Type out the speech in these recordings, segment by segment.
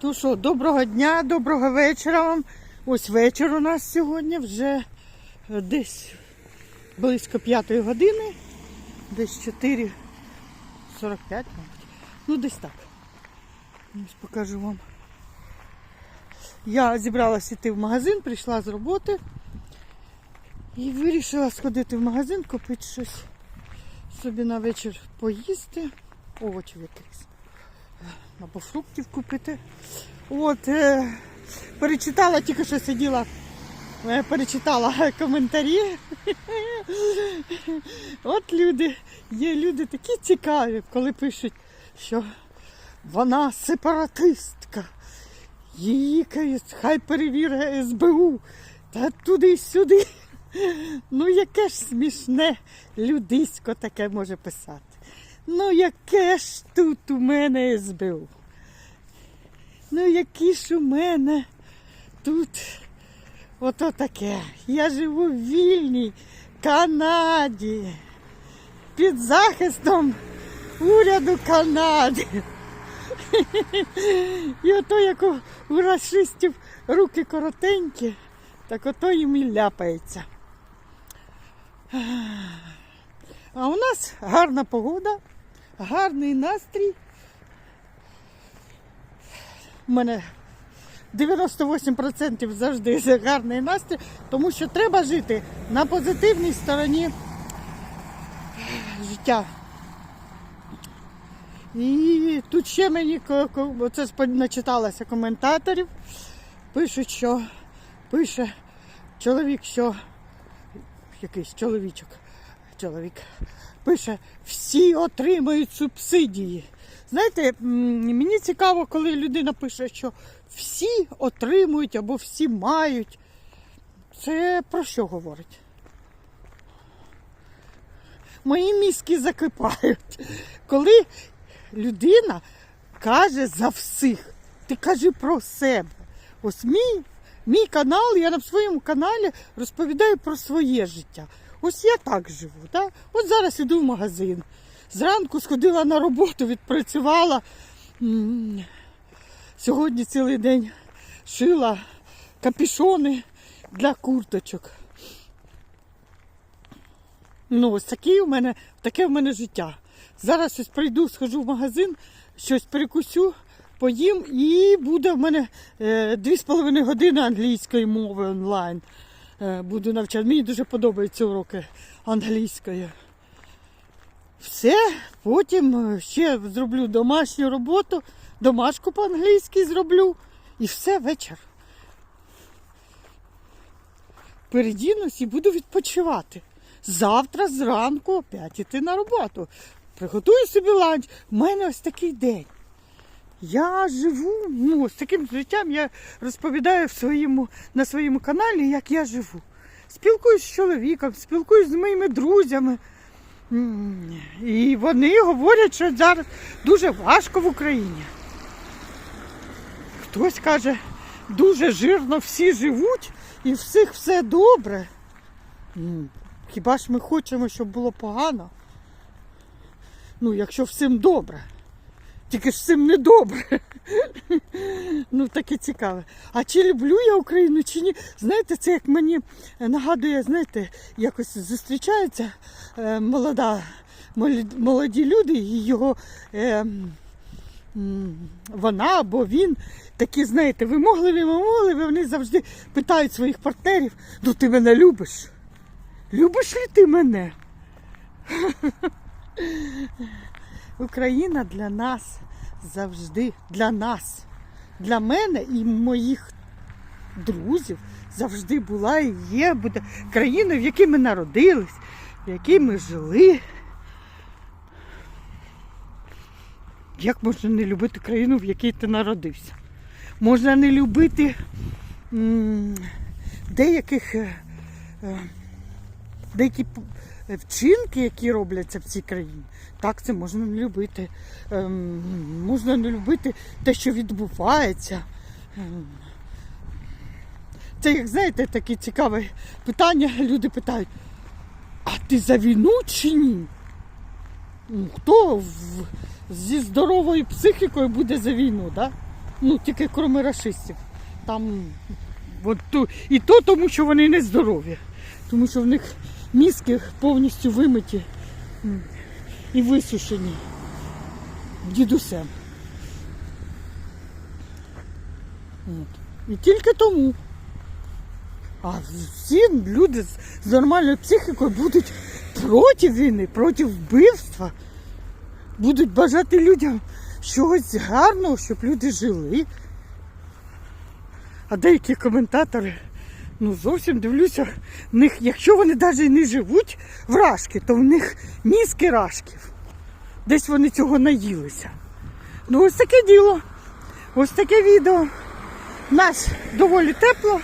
То що, доброго дня, доброго вечора вам. Ось вечір у нас сьогодні вже е, десь близько п'ятої години, десь 4.45, мабуть. Ну, десь так. Ось покажу вам. Я зібралася йти в магазин, прийшла з роботи і вирішила сходити в магазин, купити щось собі на вечір поїсти, овочів якихось або фруктів купити. От, е, перечитала, тільки що сиділа, е, перечитала коментарі. От люди, є люди такі цікаві, коли пишуть, що вона сепаратистка. Її хай перевірить СБУ. Та туди-сюди. Ну, яке ж смішне людисько таке може писати. Ну, яке ж тут у мене СБУ? Ну, які ж у мене тут ото таке. Я живу в вільній Канаді під захистом уряду Канади. І ото як у, расистів руки коротенькі, так ото їм і ляпається. А у нас гарна погода, гарний настрій. У мене 98% завжди гарний настрій, тому що треба жити на позитивній стороні життя. І тут ще мені оце ж начиталося коментаторів. Пишуть, що пише чоловік, що якийсь чоловічок, чоловік пише, всі отримають субсидії. Знаєте, мені цікаво, коли людина пише, що всі отримують або всі мають. Це про що говорить? Мої мізки закипають. Коли людина каже за всіх, ти кажи про себе. Ось мій, мій канал, я на своєму каналі розповідаю про своє життя. Ось я так живу. Так? От зараз іду в магазин. Зранку сходила на роботу, відпрацювала. Сьогодні цілий день шила капішони для курточок. Ну, ось такі у мене, таке в мене життя. Зараз щось прийду, схожу в магазин, щось перекусю, поїм і буде в мене е, дві з половиною години англійської мови онлайн. Е, буду навчати. Мені дуже подобаються уроки англійської. Все, потім е, ще зроблю домашню роботу, домашку по-англійськи зроблю і все вечір. Передінусь і буду відпочивати. Завтра зранку опять іти на роботу. Приготую собі ланч. У мене ось такий день. Я живу, ну, з таким життям я розповідаю в своєму, на своєму каналі, як я живу. Спілкуюсь з чоловіком, спілкуюсь з моїми друзями. І вони говорять, що зараз дуже важко в Україні. Хтось каже, дуже жирно всі живуть і всіх все добре. Хіба ж ми хочемо, щоб було погано? Ну, якщо всім добре. Тільки ж всім не добре. Ну, таке цікаве. А чи люблю я Україну, чи ні? Знаєте, це як мені нагадує, знаєте, якось зустрічається е, молода, молоді люди і його. Е, вона або він такі, знаєте, вимогливі, вимогливі, вони завжди питають своїх партнерів, ну ти мене любиш? Любиш ли ти мене? Україна для нас завжди, для нас, для мене і моїх друзів завжди була і є, буде країною, в якій ми народились, в якій ми жили. Як можна не любити країну, в якій ти народився? Можна не любити м, деяких е, е, деякі вчинки, які робляться в цій країні. Так, це можна не любити. Ем, можна не любити те, що відбувається. Ем, Це, як знаєте, таке цікаве питання. Люди питають, а ти за війну чи ні? Ну, Хто в- зі здоровою психікою буде за війну, да? Ну, тільки крім расистів. Там от, і то тому, що вони не здорові. Тому що в них мізки повністю вимиті і висушені дідусем. І тільки тому. А всі люди з нормальною психікою будуть проти війни, проти вбивства, будуть бажати людям чогось гарного, щоб люди жили. А деякі коментатори, ну зовсім дивлюся, них, якщо вони навіть не живуть в рашки, то в них мізки рашків. Десь вони цього наїлися. Ну ось таке діло. Ось таке відео. Нас доволі тепло.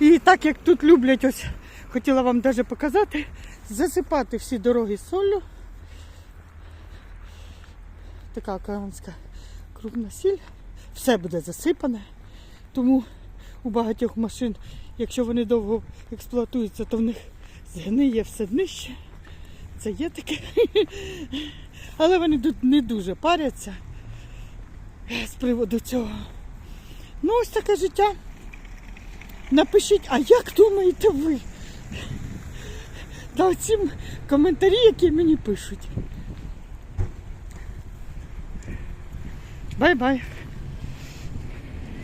І так як тут люблять, ось хотіла вам навіть показати, засипати всі дороги солью. Така океанська крупна сіль. Все буде засипане. Тому у багатьох машин, якщо вони довго експлуатуються, то в них згниє все днище. Це є таке. Але вони тут не дуже паряться з приводу цього. Ну, ось таке життя. Напишіть, а як думаєте ви? Та оці коментарі, які мені пишуть. Бай-бай.